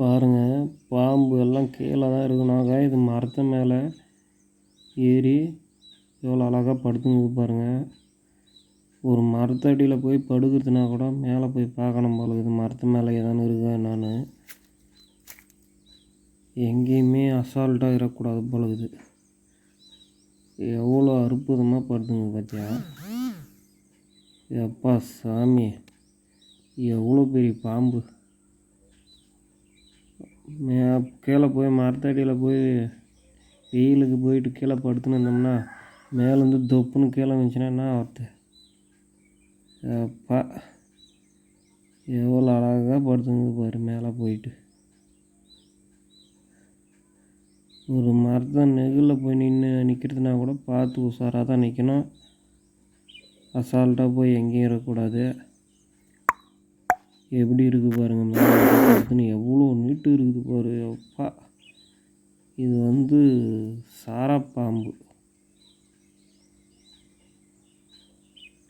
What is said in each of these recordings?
பாருங்கள் பாம்பு எல்லாம் கீழே தான் இருக்குனாக்கா இது மரத்து மேலே ஏறி எவ்வளோ அழகாக படுத்துங்குது பாருங்கள் ஒரு மரத்தடியில் போய் படுக்கிறதுனா கூட மேலே போய் பார்க்கணும் போல இருக்குது. மரத்து மேலே ஏதானு இருக்கா என்னான்னு. எங்கேயுமே அசால்ட்டாக இருக்கக்கூடாது போல இருக்குது. எவ்வளோ அற்புதமாக படுத்துங்க பார்த்தியா எப்பா சாமி எவ்வளோ பெரிய பாம்பு. மே கீழே போய் மரத்தடியில் போய் வெயிலுக்கு போயிட்டு கீழே படுத்துன்னு இருந்தோம்னா மேலேருந்து தொப்புன்னு கீழே வந்துச்சுன்னா என்ன ஆகுது அப்பா எவ்வளோ அழகாக படுத்துங்க பாரு மேலே போயிட்டு. ஒரு மரத்தை நெகிழில் போய் நின்று நிற்கிறதுனா கூட பார்த்து உஷாராக தான் நிற்கணும் அசால்ட்டாக போய் எங்கேயும் இருக்கக்கூடாது. எப்படி இருக்குது பாருங்கள் மேலே ஒன்று எவ்வளோ நீட்டு இருக்குது பாரு அப்பா. இது வந்து சாரப்பாம்பு.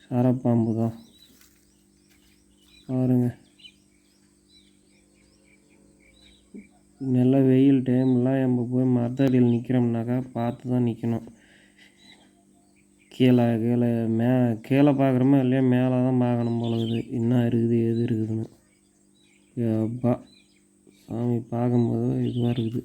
சாரப்பாம்பு தான். பாருங்க. நல்ல வெயில் டைம்லாம் நம்ம போய் மரத்தடியில் நிற்கிறோம்னாக்கா பார்த்து தான் நிற்கணும் கீழே கீழே மே கீழே பார்க்குறோமோ இல்லையா? மேலே தான் பார்க்கணும் போல இருக்குது. என்ன இருக்குது எது இருக்குதுன்னு. அப்பா சாமி பார்க்கும்போது இதுவாக இருக்குது.